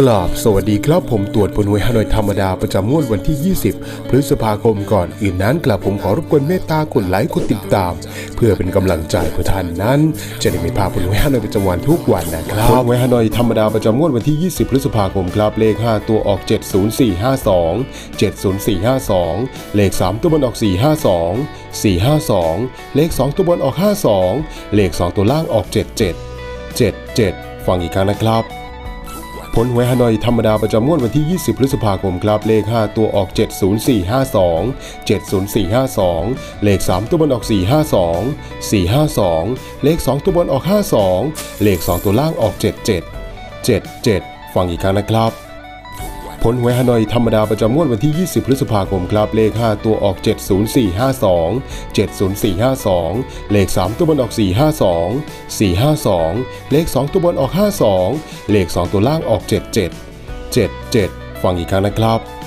กราบสวัสดีครับผมตรวจผลหวยฮานอยธรรมดาประจำงวดวันที่ 20 พฤษภาคมก่อนอื่นนั้นกลับผมขอรบกวนเมตตากดไลค์กดติดตาม เพื่อเป็นกำลังใจเพื่อท่านนั้น จะได้ไม่พลาดผลหวยฮานอยประจำวันทุกวันนะครับผลหวยฮานอยธรรมดาประจำงวดวันที่ 20 พฤษภาคมครับเลข 5 ตัวออก 70452 70452 เลข 3 ตัวบนออก 452 452 เลข 2 ตัวบนออก 52 เลข 2 ตัวล่างออก 77 77 ฟังอีกครั้งนะครับ ผลหวยฮานอยธรรมดาประจำงวดวันที่ 20 พฤษภาคมครับเลข 5 ตัวออก 70452 70452 เลข 3 ตัวบนออก 452 452 เลข 2 ตัวบนออก 52 เลข 2 ตัวล่างออก 77 77 ฟังอีกครั้งนะครับ ผลหวยฮานอยธรรมดาประจำงวดวันที่ 20 พฤษภาคมครับ เลข 5 ตัวออก 70452 70452 เลข 3 ตัวบนออก 452 452 เลข 2 ตัวบนออก 52 เลข 2 ตัวล่างออก 77 77 ฟังอีกครั้งนะครับ